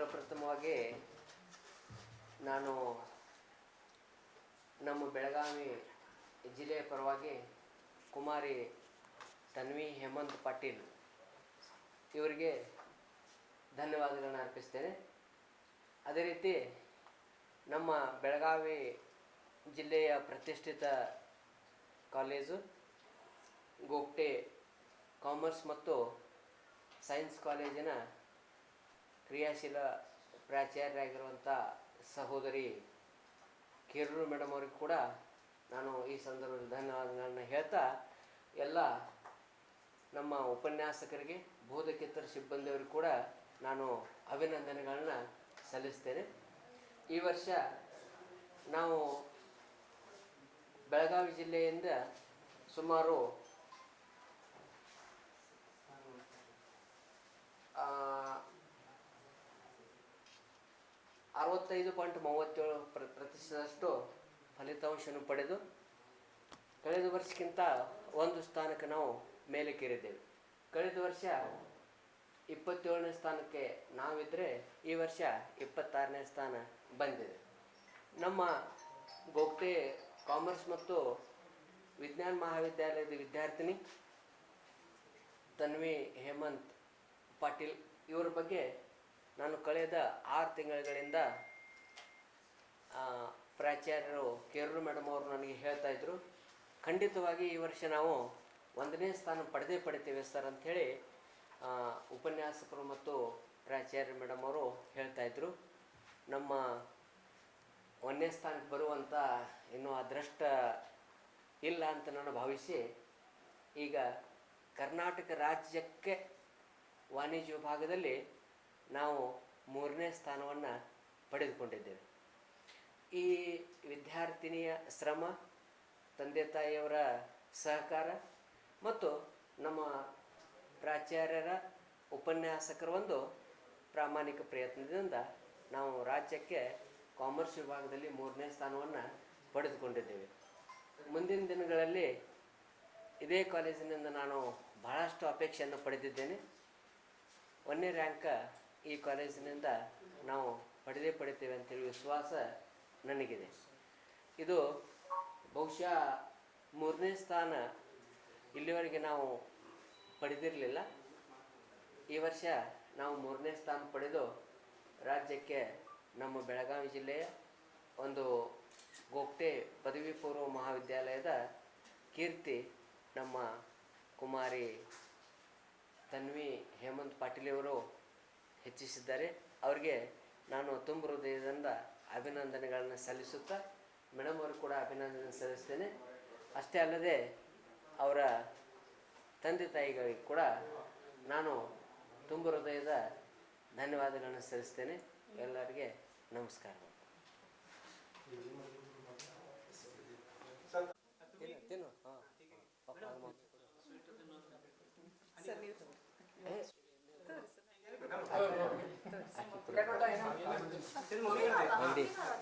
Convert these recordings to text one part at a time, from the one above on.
ಪ್ರಪ್ರಥಮವಾಗಿ ನಾನು ನಮ್ಮ ಬೆಳಗಾವಿ ಜಿಲ್ಲೆಯ ಪರವಾಗಿ ಕುಮಾರಿ ತನ್ವಿ ಹೇಮಂತ್ ಪಾಟೀಲ್ ಇವರಿಗೆ ಧನ್ಯವಾದಗಳನ್ನು ಅರ್ಪಿಸ್ತೇನೆ. ಅದೇ ರೀತಿ ನಮ್ಮ ಬೆಳಗಾವಿ ಜಿಲ್ಲೆಯ ಪ್ರತಿಷ್ಠಿತ ಕಾಲೇಜು ಗೋಗ್ಟೆ ಕಾಮರ್ಸ್ ಮತ್ತು ಸೈನ್ಸ್ ಕಾಲೇಜಿನ ಕ್ರಿಯಾಶೀಲ ಪ್ರಾಚಾರ್ಯರಾಗಿರುವಂಥ ಸಹೋದರಿ ಕಿರೂರು ಮೇಡಮ್ ಅವ್ರಿಗೆ ಕೂಡ ನಾನು ಈ ಸಂದರ್ಭದಲ್ಲಿ ಧನ್ಯವಾದಗಳನ್ನು ಹೇಳ್ತಾ, ಎಲ್ಲ ನಮ್ಮ ಉಪನ್ಯಾಸಕರಿಗೆ, ಬೋಧಕೇತರ ಸಿಬ್ಬಂದಿಯವರು ಕೂಡ ನಾನು ಅಭಿನಂದನೆಗಳನ್ನ ಸಲ್ಲಿಸ್ತೇನೆ. ಈ ವರ್ಷ ನಾವು ಬೆಳಗಾವಿ ಜಿಲ್ಲೆಯಿಂದ ಸುಮಾರು ಅರವತ್ತೈದು ಪಾಯಿಂಟ್ ಮೂವತ್ತೇಳು ಪ್ರ, ಪ್ರತಿಶತದಷ್ಟು ಫಲಿತಾಂಶವನ್ನು ಪಡೆದು ಕಳೆದ ವರ್ಷಕ್ಕಿಂತ ಒಂದು ಸ್ಥಾನಕ್ಕೆ ನಾವು ಮೇಲಕ್ಕೇರಿದ್ದೇವೆ. ಕಳೆದ ವರ್ಷ ಇಪ್ಪತ್ತೇಳನೇ ಸ್ಥಾನಕ್ಕೆ ನಾವಿದ್ದರೆ ಈ ವರ್ಷ ಇಪ್ಪತ್ತಾರನೇ ಸ್ಥಾನ ಬಂದಿದೆ. ನಮ್ಮ ಗೋಗ್ಟೆ ಕಾಮರ್ಸ್ ಮತ್ತು ವಿಜ್ಞಾನ ಮಹಾವಿದ್ಯಾಲಯದ ವಿದ್ಯಾರ್ಥಿನಿ ತನ್ವಿ ಹೇಮಂತ್ ಪಾಟೀಲ್, ಇವರ ಬಗ್ಗೆ ನಾನು ಕಳೆದ ಆರು ತಿಂಗಳುಗಳಿಂದ ಪ್ರಾಚಾರ್ಯರು ಕೇರೂರು ಮೇಡಮ್ ಅವರು ನನಗೆ ಹೇಳ್ತಾ ಇದ್ರು ಖಂಡಿತವಾಗಿ ಈ ವರ್ಷ ನಾವು ಒಂದನೇ ಸ್ಥಾನ ಪಡೆದೇ ಪಡಿತೇವೆ ಸರ್ ಅಂಥೇಳಿ ಆ, ಉಪನ್ಯಾಸಕರು ಮತ್ತು ಪ್ರಾಚಾರ್ಯ ಮೇಡಮ್ ಅವರು ಹೇಳ್ತಾ ಇದ್ರು. ನಮ್ಮ ಒಂದನೇ ಸ್ಥಾನಕ್ಕೆ ಬರುವಂಥ ಇನ್ನೂ ಅದೃಷ್ಟ ಇಲ್ಲ ಅಂತ ನಾನು ಭಾವಿಸಿ ಈಗ ಕರ್ನಾಟಕ ರಾಜ್ಯಕ್ಕೆ ವಾಣಿಜ್ಯ ವಿಭಾಗದಲ್ಲಿ ನಾವು ಮೂರನೇ ಸ್ಥಾನವನ್ನು ಪಡೆದುಕೊಂಡಿದ್ದೇವೆ. ಈ ವಿದ್ಯಾರ್ಥಿನಿಯ ಶ್ರಮ, ತಂದೆ ತಾಯಿಯವರ ಸಹಕಾರ ಮತ್ತು ನಮ್ಮ ಪ್ರಾಚಾರ್ಯರ ಉಪನ್ಯಾಸಕರ ಒಂದು ಪ್ರಾಮಾಣಿಕ ಪ್ರಯತ್ನದಿಂದ ನಾವು ರಾಜ್ಯಕ್ಕೆ ಕಾಮರ್ಸ್ ವಿಭಾಗದಲ್ಲಿ ಮೂರನೇ ಸ್ಥಾನವನ್ನು ಪಡೆದುಕೊಂಡಿದ್ದೇವೆ. ಮುಂದಿನ ದಿನಗಳಲ್ಲಿ ಇದೇ ಕಾಲೇಜಿನಿಂದ ನಾನು ಬಹಳಷ್ಟು ಅಪೇಕ್ಷೆಯನ್ನು ಪಡೆದಿದ್ದೇನೆ. ಒಂದನೇ ರ್ಯಾಂಕ ಈ ಕಾಲೇಜಿನಿಂದ ನಾವು ಪಡೆದೇ ಪಡಿತೇವೆ ಅಂತೇಳಿ ವಿಶ್ವಾಸ ನನಗಿದೆ. ಇದು ಬಹುಶಃ ಮೂರನೇ ಸ್ಥಾನ ಇಲ್ಲಿವರೆಗೆ ನಾವು ಪಡೆದಿರಲಿಲ್ಲ. ಈ ವರ್ಷ ನಾವು ಮೂರನೇ ಸ್ಥಾನ ಪಡೆದು ರಾಜ್ಯಕ್ಕೆ ನಮ್ಮ ಬೆಳಗಾವಿ ಜಿಲ್ಲೆಯ ಒಂದು ಗೋಪ್ಟೆ ಪದವಿ ಪೂರ್ವ ಮಹಾವಿದ್ಯಾಲಯದ ಕೀರ್ತಿ ನಮ್ಮ ಕುಮಾರಿ ತನ್ವಿ ಹೇಮಂತ್ ಪಾಟೀಲಿಯವರು ಹೆಚ್ಚಿಸಿದ್ದಾರೆ. ಅವರಿಗೆ ನಾನು ತುಂಬ ಹೃದಯದಿಂದ ಅಭಿನಂದನೆಗಳನ್ನು ಸಲ್ಲಿಸುತ್ತಾ ಮೇಡಮ್ ಅವರು ಕೂಡ ಅಭಿನಂದನೆ ಸಲ್ಲಿಸ್ತೇನೆ. ಅಷ್ಟೇ ಅಲ್ಲದೆ ಅವರ ತಂದೆ ತಾಯಿಗಳಿಗೆ ಕೂಡ ನಾನು ತುಂಬ ಹೃದಯದ ಧನ್ಯವಾದಗಳನ್ನು ಸಲ್ಲಿಸ್ತೇನೆ. ಎಲ್ಲರಿಗೆ ನಮಸ್ಕಾರ. ತಿನ್ನು, ತಿನ್ನು. ಹಾಂ ಪಾಪ ಅದು ಮಾಡು. ಏ, ಮಂಡಿ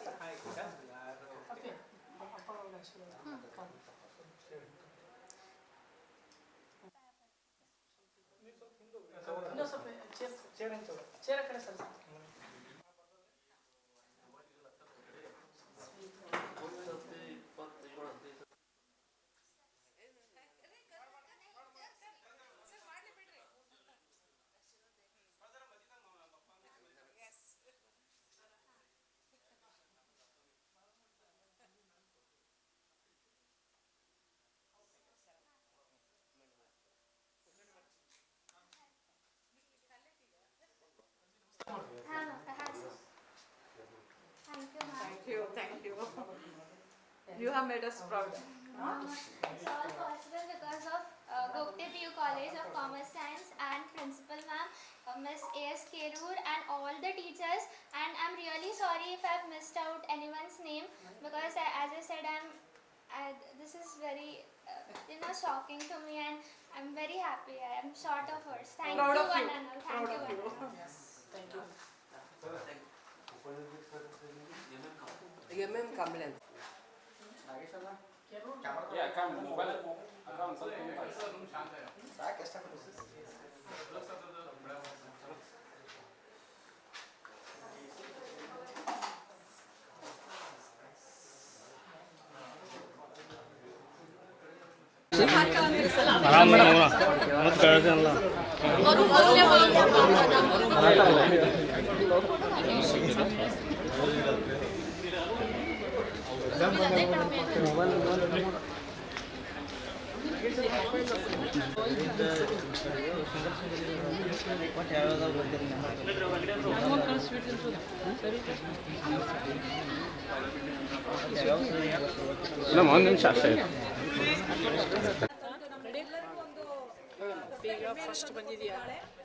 You have made us proud. It's all possible because of uh, Gopte PU College of Commerce Science and Principal Ma'am, uh, Miss A.S. Kerur and all the teachers. And I'm really sorry if I've missed out anyone's name because I, as I said, I'm, I, this is very, uh, you know, shocking to me and I'm very happy. I am short of words. Thank Proud you of one you. and all. Thank Proud you of one you. and all. Thank you M M Kamble ಅಂತ ನಾಗೇಶಣ್ಣ camera account mobile account ಸ್ವಲ್ಪ ಶಾಂತ ಸಾಕು ಎಷ್ಟಾಗ್ತದೆ ಆರಾಮ madam ಮತ್ತೆ ಕಳ್ಕಲ್ಲ ಮರಾಠ ಒಂದು ನಿಮಿಷ ಅಷ್ಟೇ ಈಗ ಫಸ್ಟ್ ಬಂದಿದೆಯಾ?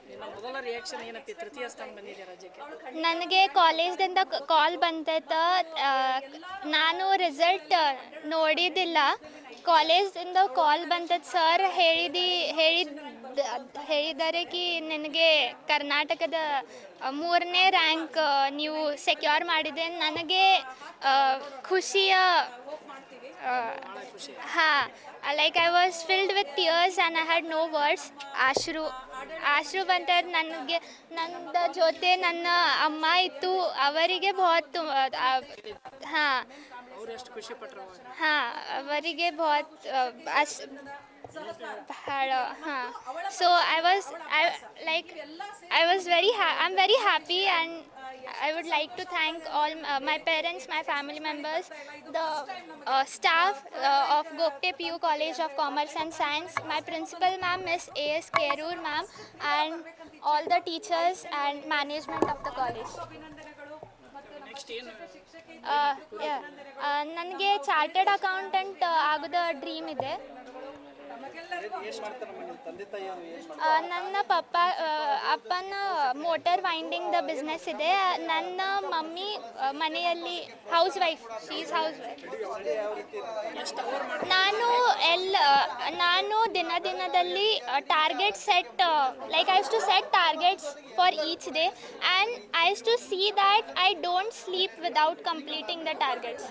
ನಿನ್ನ ಮೊದಲ ರಿಯಾಕ್ಷನ್ ಏನೈತಿ ತೃತೀಯ ಸ್ಥಾನ ಬಂದಿದೆಯಾ ರಾಜ್ಯಕ್ಕೆ? ನನಗೆ ಕಾಲೇಜ್ದಿಂದ ಕಾಲ್ ಬಂದ ಆ, ನಾನು ರಿಸಲ್ಟ್ ನೋಡಿದ್ದಿಲ್ಲ. ಕಾಲೇಜ್ದಿಂದ ಕಾಲ್ ಬಂದದ ಸರ್ ಹೇಳಿದಿ ಹೇಳಿದ ಹೇಳಿದ್ದಾರೆ ಕಿ ನನಗೆ ಕರ್ನಾಟಕದ ಮೂರನೇ ರ್ಯಾಂಕ್ ನೀವು ಸೆಕ್ಯೂರ್ ಮಾಡಿದೆ. ನನಗೆ ಖುಷಿಯ ಹಾ like I was filled with tears and I had no words ಆಶ್ರು ಆಶ್ರು ಬಂತ ನನಗೆ ನನ್ನ ಜೊತೆ ನನ್ನ ಅಮ್ಮ ಇತ್ತು ಅವರಿಗೆ ಬಹುತ್ ಹಾಂ ಅವ್ರು ಎಷ್ಟು ಖುಷಿ ಪಟ್ರು ಅವಾಗ ಹಾಂ ಅವರಿಗೆ ಬಹುತ್ ಅಸ್ ಭಾಳ ಹಾಂ so I was I like I was very ha I am very happy and I would like to thank all uh, my parents, my family members, the uh, staff uh, of Gokte PU College of Commerce and Science, my principal ma'am, Miss A.S. Kerur ma'am, and all the teachers and management of the college. ನನಗೆ chartered accountant ಆಗೋದ dream ಇದೆ ನನ್ನ ಪಪ್ಪ ಅಪ್ಪನ motor ವೈಂಡಿಂಗ್ದ business ಇದೆ. ನನ್ನ mummy ಮನೆಯಲ್ಲಿ housewife she's housewife ನಾನು ಎಲ್ಲ ನಾನು ದಿನ ದಿನದಲ್ಲಿ target set like I to set targets for each day and I to see that I don't sleep without completing the targets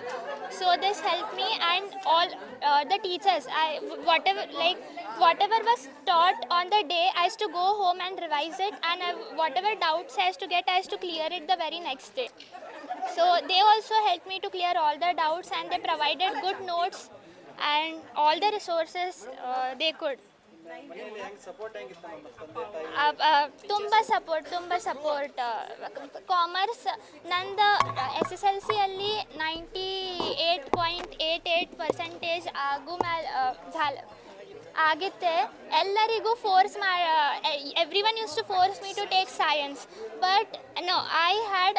so this help me and all the teachers I whatever like whatever was taught on the day i used to go home and revise it and I, whatever doubts i used to get i used to clear it the very next day so they also helped me to clear all the doubts and they provided good notes and all the resources uh, they could ತುಂಬ support ತುಂಬ support commerce ನಂದು S S L ಸಿಯಲ್ಲಿ ninety eight point eight eight percentage ಆಗು ಮ್ಯಾಲ ಝಾಲ ಆಗಿತ್ತೆ ಎಲ್ಲರಿಗೂ force ಮಾ every one use to force me to take science but no I had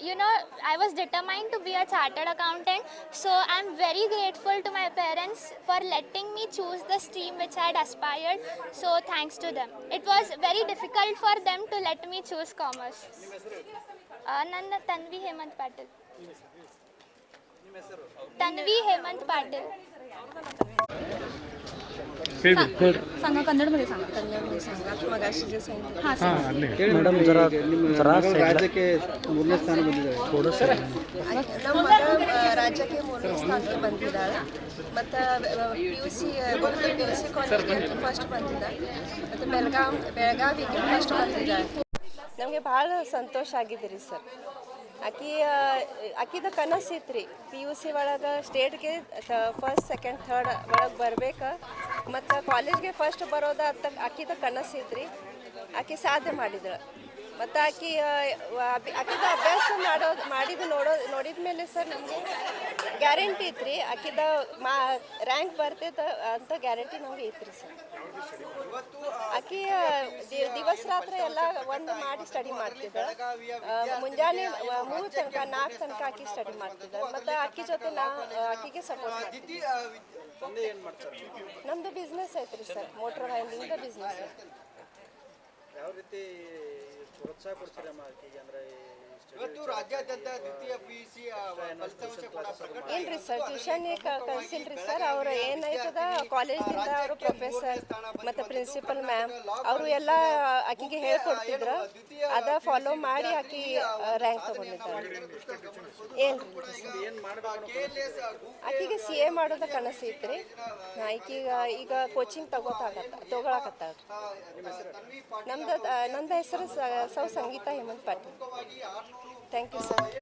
you know i was determined to be a chartered accountant so i'm very grateful to my parents for letting me choose the stream which i had aspired so thanks to them it was very difficult for them to let me choose commerce uh, ನನ್ನ ತನ್ವಿ ಹೇಮಂತ್ ಪಾಟೀಲ್ ತನ್ವಿ ಹೇಮಂತ್ ಪಾಟೀಲ್ सांगा कन्नडमध्ये सांगा कन्नडमध्ये सांगा मगाशी जे सांगितलं madam ಜರ ಜರ ರಾಜ್ಯಕ್ಕೆ ಮೂರನೇ ಸ್ಥಾನ ಬಂದಿದ್ದಾರೆ ನಮ್ಮ ಮಗ ಆ, ರಾಜ್ಯಕ್ಕೆ ಮೂರನೇ ಸ್ಥಾನಕ್ಕೆ ಬಂದಿದ್ದಾಳೆ ಮತ್ತು P U C P U C ಕಾಲೇಜ್ಗೆ ಫಸ್ಟ್ ಬಂದಿದ್ದಾಳೆ ಮತ್ತು ಬೆಳಗಾಂ ಬೆಳಗಾವಿಗೆ ಫಸ್ಟ್ ಬಂದಿದ್ದಾಳೆ ನಮಗೆ ಭಾಳ ಸಂತೋಷ ಆಗಿದೆ ರೀ ಸರ್ ಆಕಿ ಆ, ಆಕಿದ ಕನಸು ಇತ್ತು ರೀ ಪಿ ಯು ಸಿ ಒಳಗೆ ಸ್ಟೇಟ್ಗೆ ಫಸ್ಟ್ ಸೆಕೆಂಡ್ ಥರ್ಡ್ ಒಳಗೆ ಬರ್ಬೇಕು ಮತ್ತು ಕಾಲೇಜ್ಗೆ ಫಸ್ಟ್ ಬರೋದ ಅಂತ ಆಕಿದ ಕನಸಿದ್ರಿ. ಆಕೆ ಸಾಧನೆ ಮಾಡಿದಳು ಮತ್ತು ಆಕಿ ಆಕಿದ ಅಭ್ಯಾಸ ಮಾಡೋದು ಮಾಡಿದ ನೋಡೋ, ನೋಡಿದ ಮೇಲೆ ಸರ್ ನಮಗೆ ಗ್ಯಾರಂಟಿ ಇತ್ತು ರೀ ಆಕಿದ ಮಾ ರ್ಯಾಂಕ್ ಬರ್ತೈತೆ ಅಂತ ಗ್ಯಾರಂಟಿ ನಮಗೆ ಇತ್ತು ರೀ ಸರ್ ಆಕಿ ದಿವಸ ರಾತ್ರಿ ಎಲ್ಲ ಒಂದು ಮಾಡಿ ಸ್ಟಡಿ ಮಾಡ್ತಿದ್ದ. ಮುಂಜಾನೆ ಮೂರು ತನಕ ನಾಲ್ಕು ತನಕ ಆಕಿ ಸ್ಟಡಿ ಮಾಡ್ತಿದ್ದ. ಮತ್ತು ಆಕಿ ಜೊತೆ ನಾ ಆಕಿಗೆ ಸಪೋರ್ಟ್ ನಮ್ದು ಬಿಸ್ನೆಸ್ ಐತ್ರಿ ಸರ್ ಮೋಟ್ರ್ ವೈಂಡಿಂಗ್ದ ಬಿಸ್ನೆಸ್ ಯಾವ ರೀತಿ ಪ್ರೋತ್ಸಾಹ ಕೊಡ್ತೀರಮ್ಮ ಆಕೆಗೆ ಅಂದ್ರೆ ಇವತ್ತು ರಾಜ್ಯಾದ್ಯಂತ ದ್ವಿತೀಯ ಪಿಯುಸಿ ಫಲಿತಾಂಶ ಕೂಡ ಪ್ರಕಟ ಏನ್ರಿ ಸರ್ ಟ್ಯೂಷನ್ ಕಳ್ಸಿಲ್ರಿ ಸರ್ ಅವ್ರು ಏನಾಯ್ತದ ಕಾಲೇಜ್ನಿಂದ ಅವರು ಪ್ರೊಫೆಸರ್ ಮತ್ತು ಪ್ರಿನ್ಸಿಪಲ್ ಮ್ಯಾಮ್ ಅವರು ಎಲ್ಲ ಆಕಿಗೆ ಹೇಳ್ಕೊಡ್ತಿದ್ರು ಅದ ಫಾಲೋ ಮಾಡಿ ಆಕಿ ರ್ಯಾಂಕ್ ತಗೊಂಡಿದ್ದಾರೆ ಏನ್ರಿ ಆಕಿಗೆ ಸಿ ಎ ಮಾಡೋದ ಕನಸೈತ್ರಿ ಐತ್ರಿ ಆಕೀಗ ಈಗ ಕೋಚಿಂಗ್ ತಗೋತಾಗತ್ತ ತಗೊಳಕತ್ತಾಳ ನಮ್ದು ನಂದ ಹೆಸರು ಸ- ಸೌ Sangeeta Hemant Patil thank you sir